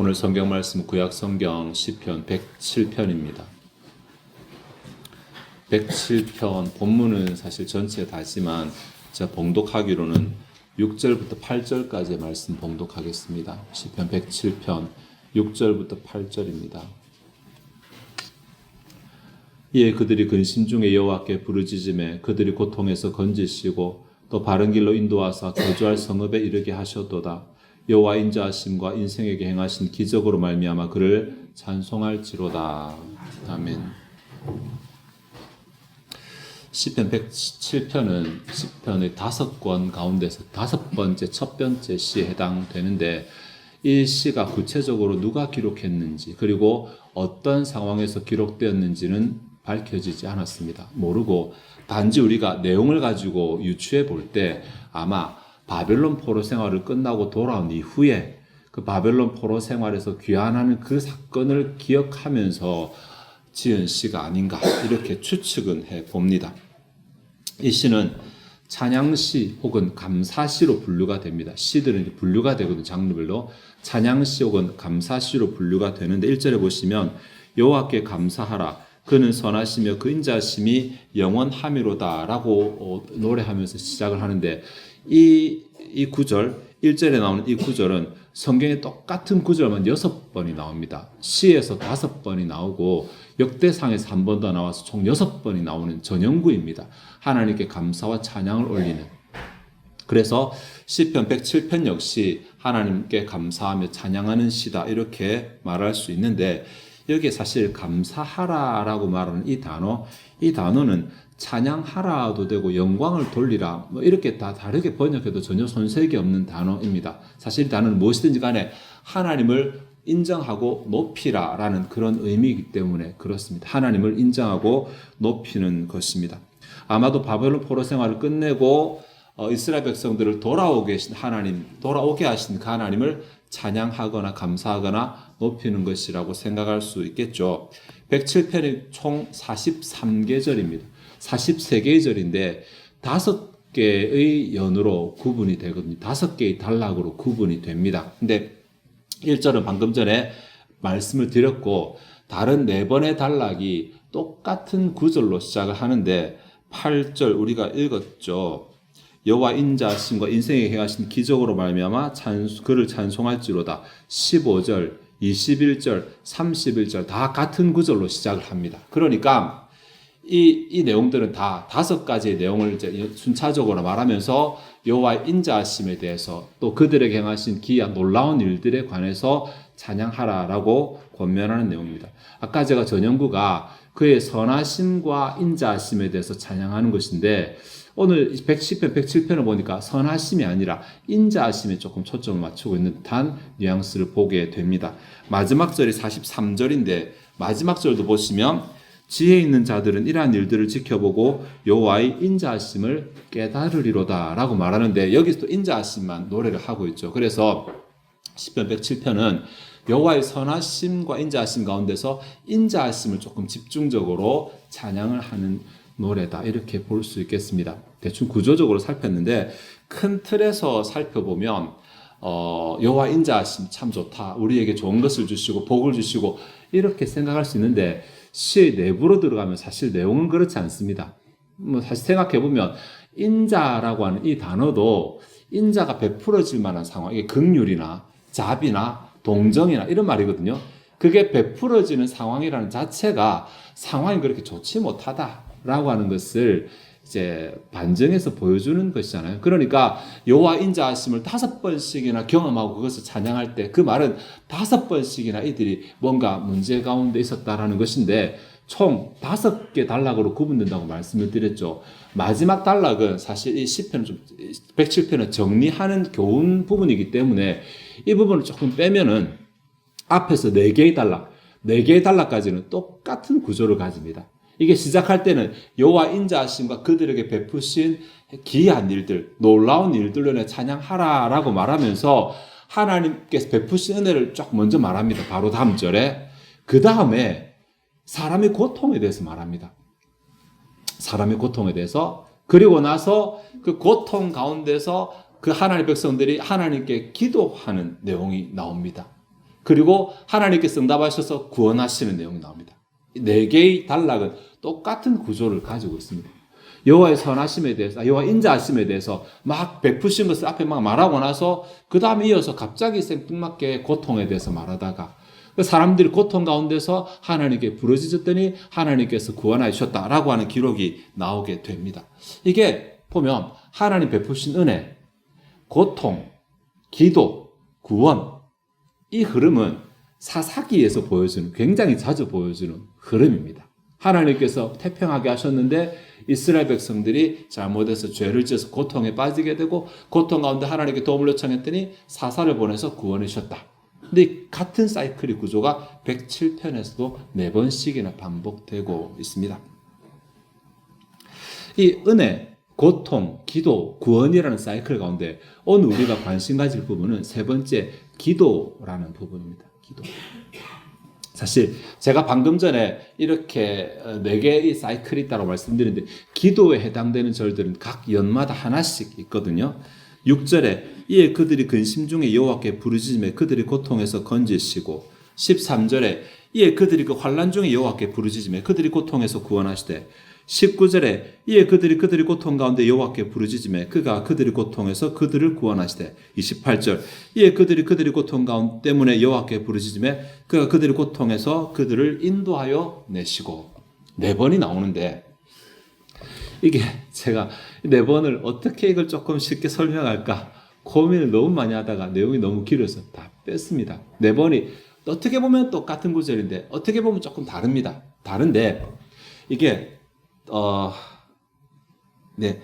오늘 성경 말씀 구약 성경 시편 107편입니다. 107편 본문은 사실 전체 다지만 제가 봉독하기로는 6절부터 8절까지의 말씀 봉독하겠습니다. 시편 107편 6절부터 8절입니다. 이에 그들이 근심 중에 여호와께 부르짖음에 그들이 고통에서 건지시고 또 바른 길로 인도하사 거주할 성읍에 이르게 하셨도다. 여호와 인자하심과 인생에게 행하신 기적으로 말미암아 그를 찬송할지로다. 아멘. 시편 107편은 시편의 다섯 권 가운데서 다섯 번째 첫 번째 시에 해당되는데 이 시가 구체적으로 누가 기록했는지 그리고 어떤 상황에서 기록되었는지는 밝혀지지 않았습니다. 모르고 단지 우리가 내용을 가지고 유추해 볼 때 아마 바벨론 포로 생활을 끝나고 돌아온 이후에 그 바벨론 포로 생활에서 귀환하는 그 사건을 기억하면서 지은 시가 아닌가 이렇게 추측은 해 봅니다. 이 시는 찬양시 혹은 감사시로 분류가 됩니다. 시들은 분류가 되거든요. 장르별로 찬양시 혹은 감사시로 분류가 되는데 1절에 보시면 여호와께 감사하라 그는 선하시며 그 인자심이 영원함이로다라고 어, 노래하면서 시작을 하는데 이, 이 구절 1절에 나오는 이 구절은 성경에 똑같은 구절만 여섯 번이 나옵니다. 시에서 다섯 번이 나오고 역대상에서 한 번 더 나와서 총 여섯 번이 나오는 전형구입니다. 하나님께 감사와 찬양을 올리는. 그래서 시편 107편 역시 하나님께 감사하며 찬양하는 시다 이렇게 말할 수 있는데 여기에 사실 감사하라라고 말하는 이 단어, 이 단어는 찬양하라도 되고 영광을 돌리라 뭐 이렇게 다 다르게 번역해도 전혀 손색이 없는 단어입니다. 사실 이 단어는 무엇이든지 간에 하나님을 인정하고 높이라라는 그런 의미이기 때문에 그렇습니다. 하나님을 인정하고 높이는 것입니다. 아마도 바벨론 포로 생활을 끝내고 어, 이스라엘 백성들을 돌아오게 하신 하나님, 돌아오게 하신 그 하나님을 찬양하거나 감사하거나 높이는 것이라고 생각할 수 있겠죠. 107편이 총 43계절입니다. 43개의 절인데 다섯 개의 연으로 구분이 되거든요. 다섯 개의 단락으로 구분이 됩니다. 근데 1절은 방금 전에 말씀을 드렸고 다른 네 번의 단락이 똑같은 구절로 시작을 하는데 8절 우리가 읽었죠. 여호와 인자하심과 인생에 행하신 기적으로 말미암아 찬 그를 찬송할지로다. 15절, 21절, 31절 다 같은 구절로 시작을 합니다. 그러니까 이, 이 내용들은 다 다섯 가지의 내용을 이제 순차적으로 말하면서 여호와 인자하심에 대해서 또 그들에게 행하신 기이한 놀라운 일들에 관해서 찬양하라라고 권면하는 내용입니다. 아까 제가 전영구가 그의 선하심과 인자하심에 대해서 찬양하는 것인데 오늘 110편, 107편을 보니까 선하심이 아니라 인자하심에 조금 초점을 맞추고 있는 듯한 뉘앙스를 보게 됩니다. 마지막 절이 43절인데 마지막 절도 보시면 지혜 있는 자들은 이러한 일들을 지켜보고 여호와의 인자하심을 깨달으리로다라고 말하는데 여기서 또 인자하심만 노래를 하고 있죠. 그래서 10편 107편은 여호와의 선하심과 인자하심 가운데서 인자하심을 조금 집중적으로 찬양을 하는 노래다 이렇게 볼 수 있겠습니다. 대충 구조적으로 살폈는데 큰 틀에서 살펴보면 어, 여호와 인자하심 참 좋다. 우리에게 좋은 것을 주시고 복을 주시고 이렇게 생각할 수 있는데 시의 내부로 들어가면 사실 내용은 그렇지 않습니다. 뭐 사실 생각해 보면 인자라고 하는 이 단어도 인자가 베풀어질 만한 상황, 이게 극률이나 자비나 동정이나 이런 말이거든요. 그게 베풀어지는 상황이라는 자체가 상황이 그렇게 좋지 못하다라고 하는 것을 이제 반증해서 보여주는 것이잖아요. 그러니까 여호와 인자하심을 다섯 번씩이나 경험하고 그것을 찬양할 때 그 말은 다섯 번씩이나 이들이 뭔가 문제 가운데 있었다라는 것인데 총 다섯 개 단락으로 구분된다고 말씀을 드렸죠. 마지막 단락은 사실 이 시편 좀 107편을 정리하는 교훈 부분이기 때문에 이 부분을 조금 빼면은 앞에서 네 개의 단락, 네 개의 단락까지는 똑같은 구조를 가집니다. 이게 시작할 때는 여호와 인자하심과 그들에게 베푸신 기이한 일들, 놀라운 일들로 인해 찬양하라라고 말하면서 하나님께서 베푸신 은혜를 쫙 먼저 말합니다. 바로 다음 절에 그 다음에 사람의 고통에 대해서 말합니다. 사람의 고통에 대해서 그리고 나서 그 고통 가운데서 그 하나님의 백성들이 하나님께 기도하는 내용이 나옵니다. 그리고 하나님께서 응답하셔서 구원하시는 내용이 나옵니다. 이네 개의 단락은 똑같은 구조를 가지고 있습니다. 여호와의 선하심에 대해서, 아, 여호와 인자하심에 대해서 막 베푸신 것을 앞에 막 말하고 나서 그 다음에 이어서 갑자기 생뚱맞게 고통에 대해서 말하다가 그 사람들이 고통 가운데서 하나님께 부르짖었더니 하나님께서 구원하셨다라고 하는 기록이 나오게 됩니다. 이게 보면 하나님 베푸신 은혜, 고통, 기도, 구원 이 흐름은 사사기에서 보여주는 굉장히 자주 보여주는 흐름입니다. 하나님께서 태평하게 하셨는데 이스라엘 백성들이 잘못해서 죄를 지어서 고통에 빠지게 되고 고통 가운데 하나님께 도움을 요청했더니 사사를 보내서 구원해 주셨다. 근데 이 같은 사이클의 구조가 107편에서도 네 번씩이나 반복되고 있습니다. 이 은혜, 고통, 기도, 구원이라는 사이클 가운데 오늘 우리가 관심 가질 부분은 세 번째 기도라는 부분입니다. 기도. 사실 제가 방금 전에 이렇게 어, 네 개의 사이클이 있다고 말씀드렸는데 기도에 해당되는 절들은 각 연마다 하나씩 있거든요. 6절에 이에 그들이 근심 중에 여호와께 부르짖음에 그들이 고통에서 건지시고 13절에 이에 그들이 그 환란 중에 여호와께 부르짖음에 그들이 고통에서 구원하시되 19절에 이에 그들이 그들이 고통 가운데 여호와께 부르짖음에 그가 그들이 고통에서 그들을 구원하시되 28절 이에 그들이 그들이 고통 가운데 때문에 여호와께 부르짖음에 그가 그들이 고통에서 그들을 인도하여 내시고 네 번이 나오는데 이게 제가 네 번을 어떻게 이걸 조금 쉽게 설명할까 고민을 너무 많이 하다가 내용이 너무 길어서 다 뺐습니다. 네 번이 어떻게 보면 똑같은 구절인데 어떻게 보면 조금 다릅니다. 다른데 이게 어, 네.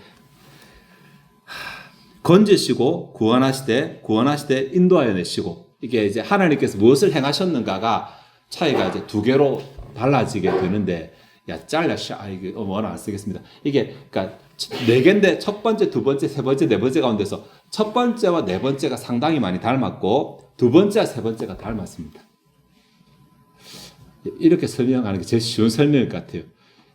건지시고 구원하시되 구원하시되 인도하여 내시고 이게 이제 하나님께서 무엇을 행하셨는가가 차이가 이제 두 개로 달라지게 되는데 야 잘라 샤 이게 어, 뭐는 안 쓰겠습니다. 이게 그러니까 네 개인데 첫 번째, 두 번째, 세 번째, 네 번째 가운데서 첫 번째와 네 번째가 상당히 많이 닮았고 두 번째와 세 번째가 닮았습니다. 이렇게 설명하는 게 제일 쉬운 설명일 것 같아요.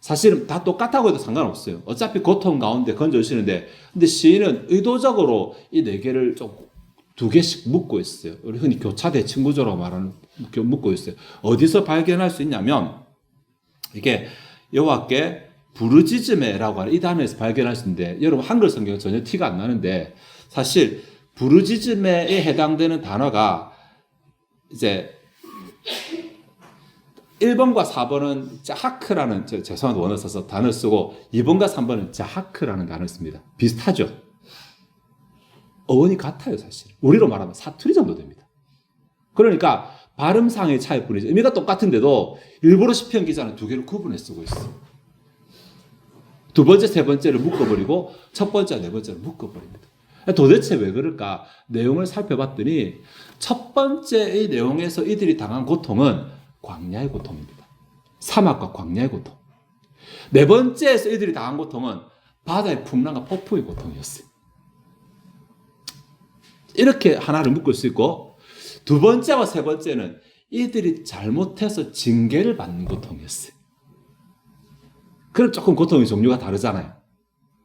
사실은 다 똑같다고 해도 상관없어요. 어차피 고통 가운데 건져주시는데, 근데 시인은 의도적으로 이 네 개를 좀 두 개씩 묶고 있어요. 우리 흔히 교차대 친구조라고 말하는, 이렇게 묶고 있어요. 어디서 발견할 수 있냐면, 이게 여호와께 부르짖음에라고 하는 이 단어에서 발견할 수 있는데, 여러분 한글 성경은 전혀 티가 안 나는데, 사실 부르짖음에 해당되는 단어가 이제 1번과 4번은 자하크라는 저, 죄송한 원어 써서 단어 쓰고 2번과 3번은 자하크라는 단어를 씁니다. 비슷하죠? 어원이 같아요, 사실. 우리로 말하면 사투리 정도 됩니다. 그러니까 발음상의 차이 뿐이죠. 의미가 똑같은데도 일부러 시편 기자는 두 개를 구분해 쓰고 있어. 두 번째, 세 번째를 묶어버리고 첫 번째, 네 번째를 묶어버립니다. 도대체 왜 그럴까? 내용을 살펴봤더니 첫 번째의 내용에서 이들이 당한 고통은 광야의 고통입니다. 사막과 광야의 고통. 네 번째에서 이들이 당한 고통은 바다의 풍랑과 폭풍의 고통이었어요. 이렇게 하나를 묶을 수 있고 두 번째와 세 번째는 이들이 잘못해서 징계를 받는 고통이었어요. 그럼 조금 고통의 종류가 다르잖아요.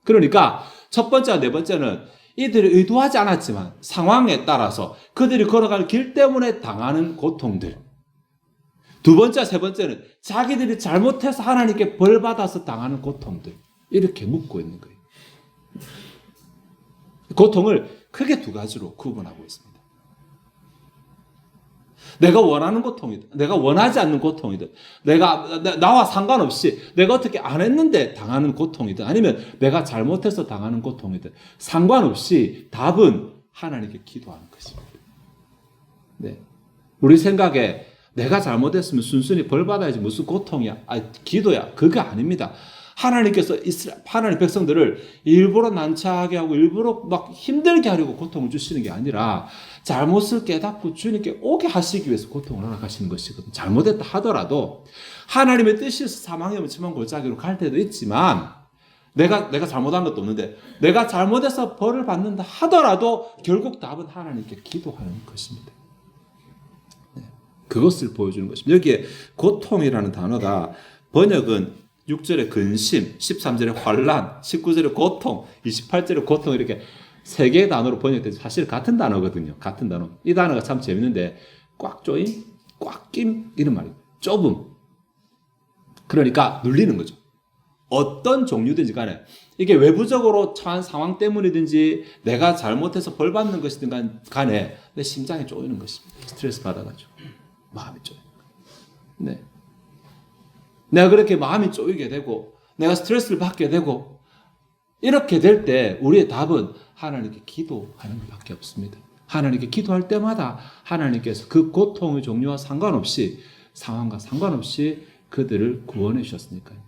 그러니까 첫 번째와 네 번째는 이들이 의도하지 않았지만 상황에 따라서 그들이 걸어갈 길 때문에 당하는 고통들. 두 번째, 세 번째는 자기들이 잘못해서 하나님께 벌 받아서 당하는 고통들. 이렇게 묶고 있는 거예요. 고통을 크게 두 가지로 구분하고 있습니다. 내가 원하는 고통이든, 내가 원하지 않는 고통이든, 내가, 나와 상관없이 내가 어떻게 안 했는데 당하는 고통이든, 아니면 내가 잘못해서 당하는 고통이든, 상관없이 답은 하나님께 기도하는 것입니다. 네. 우리 생각에 내가 잘못했으면 순순히 벌 받아야지 무슨 고통이야? 아, 기도야. 그거 아닙니다. 하나님께서 이스라엘 하나님 백성들을 일부러 난처하게 하고 일부러 막 힘들게 하려고 고통을 주시는 게 아니라 잘못을 깨닫고 주님께 오게 하시기 위해서 고통을 허락하시는 것이거든요. 잘못했다 하더라도 하나님의 뜻이어서 사망의 음침한 골짜기로 갈 때도 있지만 내가 내가 잘못한 것도 없는데 내가 잘못해서 벌을 받는다 하더라도 결국 답은 하나님께 기도하는 것입니다. 그것을 보여주는 것입니다. 여기에 고통이라는 단어가 번역은 6절에 근심, 13절에 환란, 19절에 고통, 28절에 고통 이렇게 세 개의 단어로 번역돼서 사실 같은 단어거든요. 같은 단어. 이 단어가 참 재밌는데 꽉 조임, 꽉 낌 이런 말이에요. 좁음. 그러니까 눌리는 거죠. 어떤 종류든지 간에 이게 외부적으로 처한 상황 때문이든지 내가 잘못해서 벌 받는 것이든 간- 간에 내 심장이 쪼이는 것입니다. 스트레스 받아가지고 마음이 쪼여. 네. 내가 그렇게 마음이 쪼이게 되고 내가 스트레스를 받게 되고 이렇게 될 때 우리의 답은 하나님께 기도하는 것밖에 없습니다. 하나님께 기도할 때마다 하나님께서 그 고통의 종류와 상관없이 상황과 상관없이 그들을 구원해 주셨으니까요.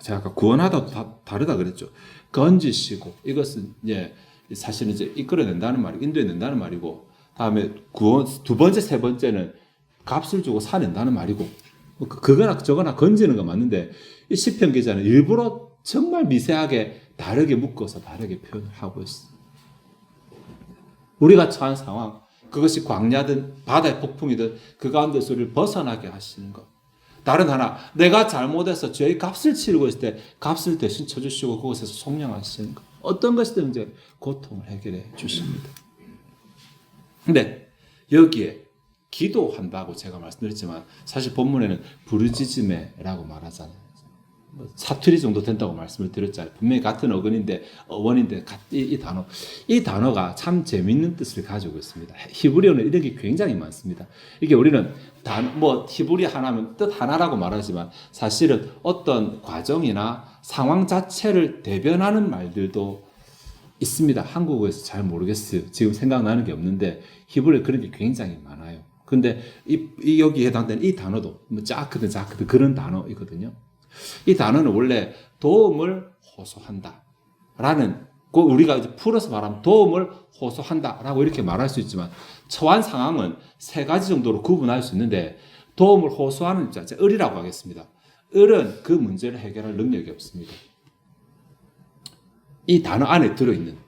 제가 아까 구원하다 다, 다르다 그랬죠. 건지시고 이것은 이제 사실은 이제 이끌어낸다는 말이 인도해낸다는 말이고 다음에 구원 두 번째 세 번째는 값을 주고 사낸다는 말이고 뭐 그- 그거나 저거나 건지는 거 맞는데 이 시편 기자는 일부러 정말 미세하게 다르게 묶어서 다르게 표현을 하고 있어. 우리가 처한 상황 그것이 광야든 바다의 폭풍이든 그 가운데서 우리를 벗어나게 하시는 것. 다른 하나, 내가 잘못해서 죄의 값을 치르고 있을 때 값을 대신 쳐주시고 그곳에서 속량하시는 것. 어떤 것이든 이제 고통을 해결해 주십니다. 근데 여기에 기도한다고 제가 말씀드렸지만 사실 본문에는 부르짖음에라고 말하잖아요. 뭐 사투리 정도 된다고 말씀을 드렸잖아요. 분명히 같은 어근인데 어원인데 가- 이, 이 단어 이 단어가 참 재밌는 뜻을 가지고 있습니다. 히브리어는 이런 게 굉장히 많습니다. 이게 우리는 단, 뭐 히브리 하나면 뜻 하나라고 말하지만 사실은 어떤 과정이나 상황 자체를 대변하는 말들도 있습니다. 한국어에서 잘 모르겠어요. 지금 생각나는 게 없는데 히브리어 그런 게 굉장히 많아요. 근데 이, 이 여기 해당되는 이 단어도 뭐 자크든 자크든 그런 단어이거든요. 이 단어는 원래 도움을 호소한다. 라는, 그 우리가 이제 풀어서 말하면 도움을 호소한다. 라고 이렇게 말할 수 있지만, 처한 상황은 세 가지 정도로 구분할 수 있는데, 도움을 호소하는 자, 을이라고 하겠습니다. 을은 그 문제를 해결할 능력이 없습니다. 이 단어 안에 들어있는.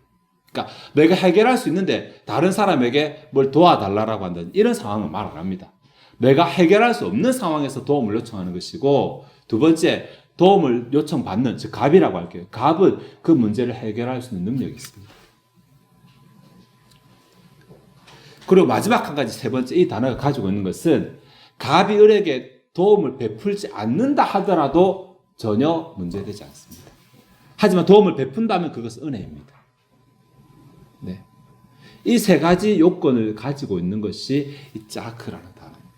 그러니까 내가 해결할 수 있는데 다른 사람에게 뭘 도와달라고 한다는 이런 상황은 말 안 합니다. 내가 해결할 수 없는 상황에서 도움을 요청하는 것이고 두 번째 도움을 요청받는 즉 갑이라고 할게요. 갑은 그 문제를 해결할 수 있는 능력이 있습니다. 그리고 마지막 한 가지 세 번째 이 단어가 가지고 있는 것은 갑이 을에게 도움을 베풀지 않는다 하더라도 전혀 문제되지 않습니다. 하지만 도움을 베푼다면 그것은 은혜입니다. 네. 이 세 가지 요건을 가지고 있는 것이 이 짜크라는 단어입니다.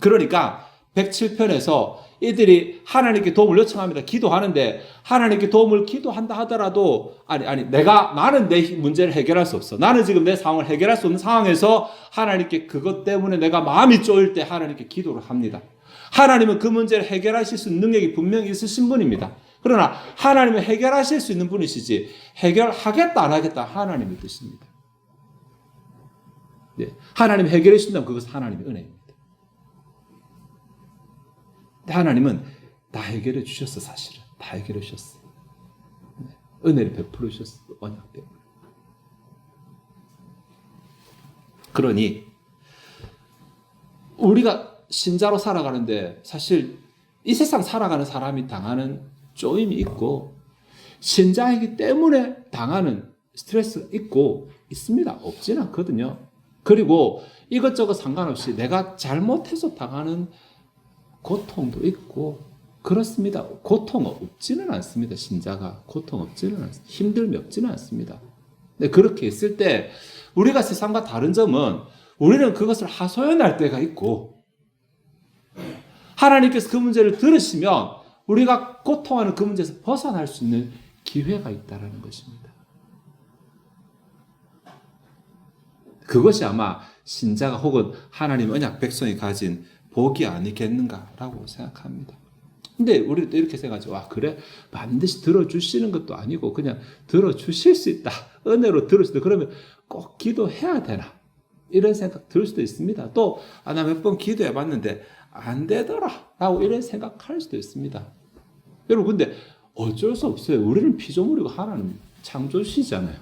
그러니까 107편에서 이들이 하나님께 도움을 요청합니다. 기도하는데 하나님께 도움을 기도한다 하더라도 아니 아니 내가 나는 내 문제를 해결할 수 없어. 나는 지금 내 상황을 해결할 수 없는 상황에서 하나님께 그것 때문에 내가 마음이 쪼일 때 하나님께 기도를 합니다. 하나님은 그 문제를 해결하실 수 있는 능력이 분명히 있으신 분입니다. 그러나 하나님은 해결하실 수 있는 분이시지 해결하겠다 안 하겠다 하나님의 뜻입니다. 네. 하나님 해결해 주신다면 그것은 하나님의 은혜입니다. 하나님은 다 해결해 주셨어 사실은 다 해결해 주셨어. 네. 은혜를 베풀어 주셨어 언약 때문에. 그러니 우리가 신자로 살아가는데 사실 이 세상 살아가는 사람이 당하는 쪼임이 있고 신자이기 때문에 당하는 스트레스가 있고 있습니다. 없지는 않거든요. 그리고 이것저것 상관없이 내가 잘못해서 당하는 고통도 있고 그렇습니다. 고통 없지는 않습니다. 신자가 고통 없지는 않습니다. 힘듦이 없지는 않습니다. 근데 그렇게 있을 때 우리가 세상과 다른 점은 우리는 그것을 하소연할 때가 있고 하나님께서 그 문제를 들으시면 우리가 고통하는 그 문제에서 벗어날 수 있는 기회가 있다라는 것입니다. 그것이 아마 신자가 혹은 하나님 언약 백성이 가진 복이 아니겠는가라고 생각합니다. 근데 우리도 또 이렇게 생각하죠. 와, 그래? 반드시 들어주시는 것도 아니고 그냥 들어주실 수 있다. 은혜로 들을 수도 그러면 꼭 기도해야 되나? 이런 생각 들 수도 있습니다. 또, 아, 나 몇 번 기도해 봤는데 안 되더라. 라고 이런 생각할 수도 있습니다. 여러분, 근데 어쩔 수 없어요. 우리는 피조물이고 하나님 창조시잖아요.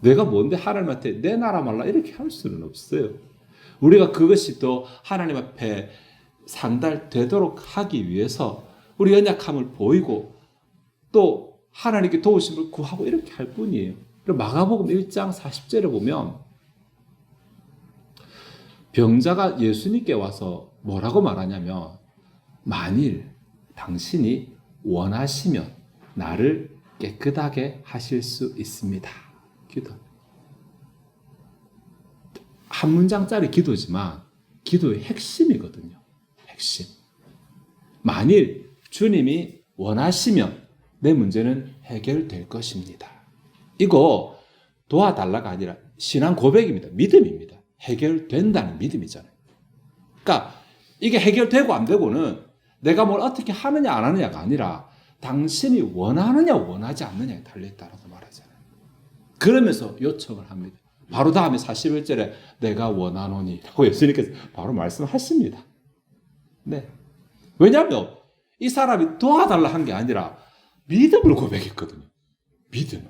내가 뭔데 하나님한테 내 나라 말라 이렇게 할 수는 없어요. 우리가 그것이 또 하나님 앞에 상달되도록 하기 위해서 우리 연약함을 보이고 또 하나님께 도우심을 구하고 이렇게 할 뿐이에요. 마가복음 1장 40절에 보면 병자가 예수님께 와서 뭐라고 말하냐면 만일 당신이 원하시면 나를 깨끗하게 하실 수 있습니다. 기도. 한 문장짜리 기도지만 기도의 핵심이거든요. 핵심. 만일 주님이 원하시면 내 문제는 해결될 것입니다. 이거 도와달라가 아니라 신앙 고백입니다. 믿음입니다. 해결된다는 믿음이잖아요. 그러니까 이게 해결되고 안 되고는 내가 뭘 어떻게 하느냐 안 하느냐가 아니라 당신이 원하느냐 원하지 않느냐에 달려있다라고 말하잖아요. 그러면서 요청을 합니다. 바로 다음에 41절에 내가 원하노니 라고 예수님께서 바로 말씀하십니다. 네. 왜냐하면 이 사람이 도와달라 한 게 아니라 믿음을 고백했거든요. 믿음을.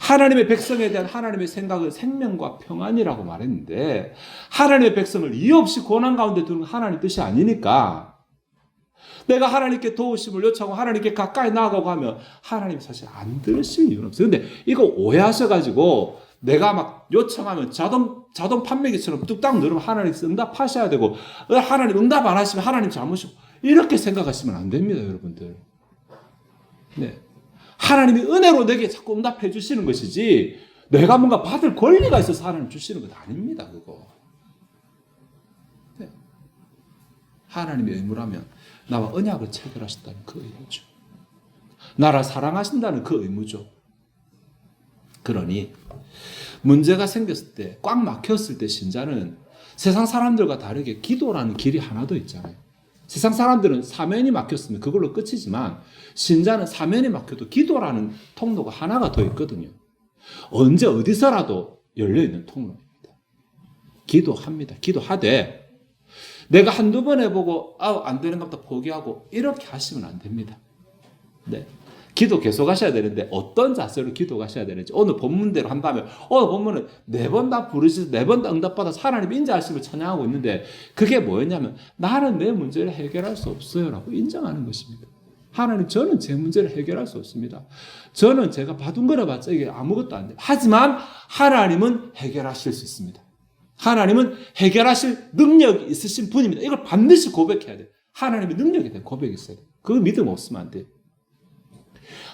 하나님의 백성에 대한 하나님의 생각은 생명과 평안이라고 말했는데 하나님의 백성을 이유 없이 고난 가운데 두는 건 하나님 뜻이 아니니까 내가 하나님께 도우심을 요청하고 하나님께 가까이 나아가고 하면 하나님이 사실 안 들으시는 이유는 없어요. 근데 이거 오해하셔가지고 내가 막 요청하면 자동 자동 판매기처럼 뚝딱 누르면 하나님 응답하셔야 되고 하나님 응답 안 하시면 하나님 잘못이고 이렇게 생각하시면 안 됩니다, 여러분들. 네. 하나님이 은혜로 내게 자꾸 응답해 주시는 것이지 내가 뭔가 받을 권리가 있어서 하나님 주시는 것 아닙니다, 그거. 네. 하나님의 의무라면 나와 언약을 체결하셨다는 그 의무죠. 나를 사랑하신다는 그 의무죠. 그러니 문제가 생겼을 때, 꽉 막혔을 때 신자는 세상 사람들과 다르게 기도라는 길이 하나도 있잖아요. 세상 사람들은 사면이 막혔으면 그걸로 끝이지만 신자는 사면이 막혀도 기도라는 통로가 하나가 더 있거든요. 언제 어디서라도 열려 있는 통로입니다. 기도합니다. 기도하되 내가 한두 번 해보고 아우 안 되는 것다 포기하고 이렇게 하시면 안 됩니다. 네. 기도 계속 하셔야 되는데 어떤 자세로 기도하셔야 되는지 오늘 본문대로 한다면 오늘 본문은 네 번 다 부르시서 네번 다 응답받아서 하나님 인자하심을 찬양하고 있는데 그게 뭐였냐면 나는 내 문제를 해결할 수 없어요라고 인정하는 것입니다. 하나님 저는 제 문제를 해결할 수 없습니다. 저는 제가 받은 거라 봤자 이게 아무것도 안 돼요. 하지만 하나님은 해결하실 수 있습니다. 하나님은 해결하실 능력이 있으신 분입니다. 이걸 반드시 고백해야 돼요. 하나님의 능력에 대한 고백이 있어야 돼요. 그 믿음 없으면 안 돼요.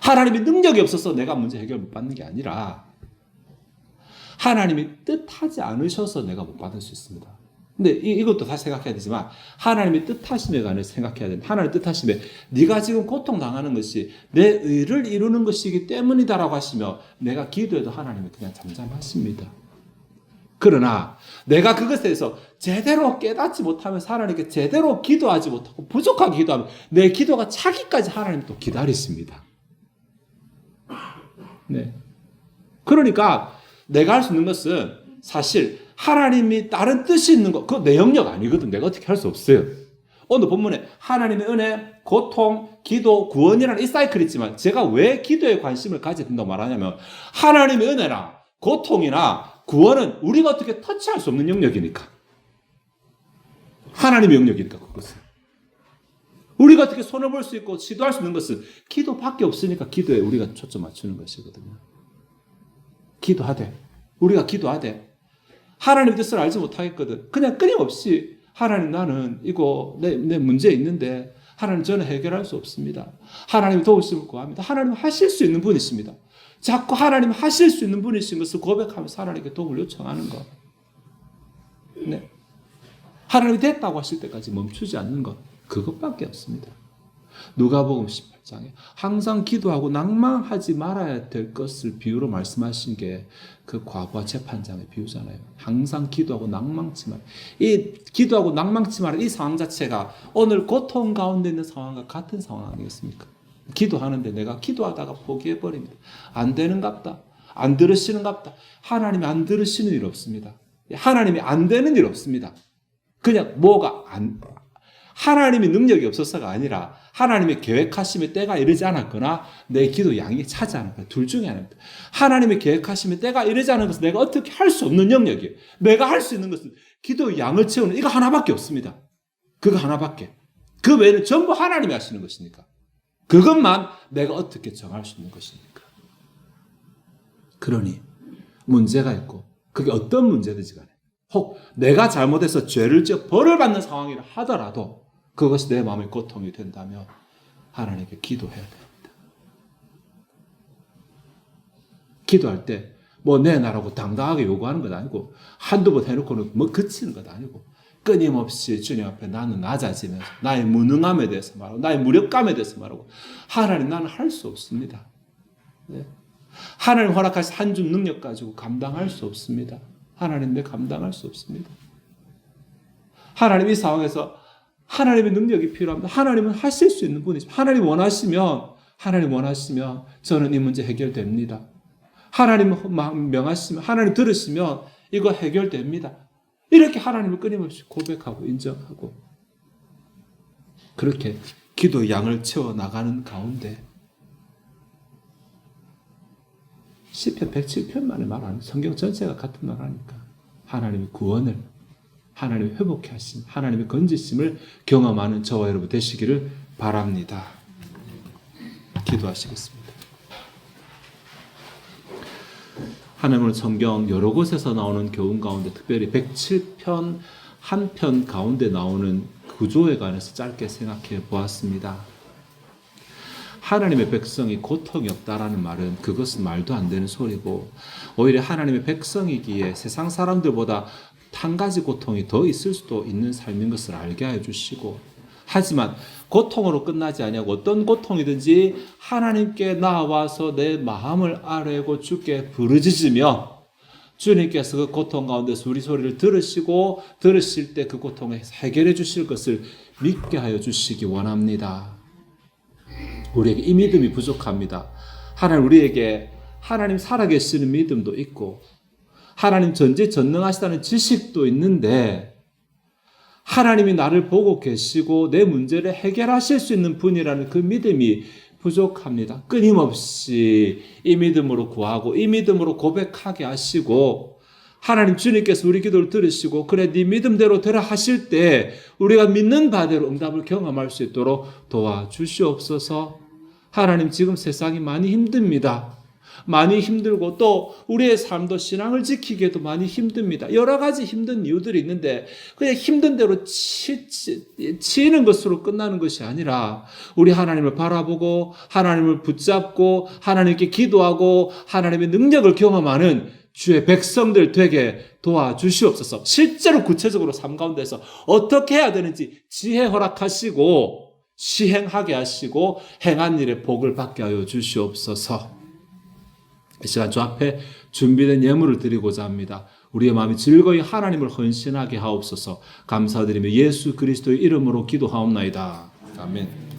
하나님의 능력이 없어서 내가 문제 해결 못 받는 게 아니라 하나님이 뜻하지 않으셔서 내가 못 받을 수 있습니다. 근데 이, 것도 다 생각해야 되지만 하나님의 뜻하심에 관해 생각해야 된다. 하나님의 뜻하심에 네가 지금 고통 당하는 것이 내 의를 이루는 것이기 때문이다라고 하시며 내가 기도해도 하나님이 그냥 잠잠하십니다. 그러나 내가 그것에 대해서 제대로 깨닫지 못하면 하나님께 제대로 기도하지 못하고 부족하게 기도하면 내 기도가 차기까지 하나님 또 기다리십니다. 네. 그러니까 내가 할 수 있는 것은 사실 하나님이 다른 뜻이 있는 것, 그거 내 영역 아니거든. 내가 어떻게 할 수 없어요. 오늘 본문에 하나님의 은혜, 고통, 기도, 구원이라는 이 사이클이 있지만 제가 왜 기도에 관심을 가져야 된다고 말하냐면 하나님의 은혜나 고통이나 구원은 우리가 어떻게 터치할 수 없는 영역이니까. 하나님의 영역이니까 그것은. 우리가 어떻게 손을 볼 수 있고 지도할 수 있는 것은 기도밖에 없으니까 기도에 우리가 초점 맞추는 것이거든요. 기도하되 우리가 기도하되 하나님 뜻을 알지 못하겠거든. 그냥 끊임없이 하나님 나는 이거 내, 내 문제 있는데 하나님 저는 해결할 수 없습니다. 하나님 도우심을 구합니다. 하나님 하실 수 있는 분이십니다. 자꾸 하나님 하실 수 있는 분이신 것을 고백하면서 하나님께 도움을 요청하는 것. 네. 하나님이 됐다고 하실 때까지 멈추지 않는 것. 그것밖에 없습니다. 누가복음 18장에 항상 기도하고 낭망하지 말아야 될 것을 비유로 말씀하신 게 그 과부와 재판장의 비유잖아요. 항상 기도하고 낭망치 말. 이 기도하고 낭망치 말은 이 상황 자체가 오늘 고통 가운데 있는 상황과 같은 상황 아니겠습니까? 기도하는데 내가 기도하다가 포기해 버립니다. 안 되는갑다. 안 들으시는갑다. 하나님이 안 들으시는 일 없습니다. 하나님이 안 되는 일 없습니다. 그냥 뭐가 안 하나님의 능력이 없어서가 아니라 하나님의 계획하심의 때가 이르지 않았거나 내 기도 양이 차지 않았거나 둘 중에 하나입니다. 하나님의 계획하심의 때가 이르지 않은 것은 내가 어떻게 할 수 없는 영역이에요. 내가 할 수 있는 것은 기도 양을 채우는 이거 하나밖에 없습니다. 그거 하나밖에. 그 외에는 전부 하나님이 하시는 것이니까. 그것만 내가 어떻게 정할 수 있는 것이니까. 그러니 문제가 있고 그게 어떤 문제든지 간에 혹 내가 잘못해서 죄를 지어 벌을 받는 상황이라 하더라도 그것이 내 마음의 고통이 된다면 하나님께 기도해야 됩니다. 기도할 때 뭐 내 나라고 당당하게 요구하는 것 아니고 한두 번 해놓고는 뭐 그치는 것 아니고 끊임없이 주님 앞에 나는 낮아지면서 나의 무능함에 대해서 말하고 나의 무력감에 대해서 말하고 하나님 나는 할 수 없습니다. 네. 하나님 허락하신 한 줌 능력 가지고 감당할 수 없습니다. 하나님 내 감당할 수 없습니다. 하나님 이 상황에서 하나님의 능력이 필요합니다. 하나님은 하실 수 있는 분이십니다. 하나님 원하시면 하나님 원하시면 저는 이 문제 해결됩니다. 하나님 명하시면 하나님 들으시면 이거 해결됩니다. 이렇게 하나님을 끊임없이 고백하고 인정하고 그렇게 기도 양을 채워 나가는 가운데 시편 107편만의 말 아니에요. 성경 전체가 같은 말 하니까 하나님의 구원을 하나님의 회복해 하심, 하나님의 건지심을 경험하는 저와 여러분 되시기를 바랍니다. 기도하시겠습니다. 하나님은 성경 여러 곳에서 나오는 교훈 가운데 특별히 107편 한 편 가운데 나오는 구조에 관해서 짧게 생각해 보았습니다. 하나님의 백성이 고통이 없다라는 말은 그것은 말도 안 되는 소리고 오히려 하나님의 백성이기에 세상 사람들보다 한 가지 고통이 더 있을 수도 있는 삶인 것을 알게 해 주시고 하지만 고통으로 끝나지 아니하고 어떤 고통이든지 하나님께 나와서 내 마음을 아뢰고 주께 부르짖으며 주님께서 그 고통 가운데서 우리 소리를 들으시고 들으실 때 그 고통을 해결해 주실 것을 믿게 하여 주시기 원합니다. 우리에게 이 믿음이 부족합니다. 하나님 우리에게 하나님 살아계시는 믿음도 있고 하나님 전지 전능하시다는 지식도 있는데 하나님이 나를 보고 계시고 내 문제를 해결하실 수 있는 분이라는 그 믿음이 부족합니다. 끊임없이 이 믿음으로 구하고 이 믿음으로 고백하게 하시고 하나님 주님께서 우리 기도를 들으시고 그래 네 믿음대로 되라 하실 때 우리가 믿는 바대로 응답을 경험할 수 있도록 도와주시옵소서. 하나님 지금 세상이 많이 힘듭니다. 많이 힘들고 또 우리의 삶도 신앙을 지키기에도 많이 힘듭니다. 여러 가지 힘든 이유들이 있는데 그냥 힘든 대로 치, 치, 치 는 것으로 끝나는 것이 아니라 우리 하나님을 바라보고 하나님을 붙잡고 하나님께 기도하고 하나님의 능력을 경험하는 주의 백성들 되게 도와주시옵소서. 실제로 구체적으로 삶 가운데서 어떻게 해야 되는지 지혜 허락하시고 시행하게 하시고 행한 일에 복을 받게 하여 주시옵소서. 이 시간 주 앞에 준비된 예물을 드리고자 합니다. 우리의 마음이 즐거이 하나님을 헌신하게 하옵소서 감사드리며 예수 그리스도의 이름으로 기도하옵나이다. 아멘.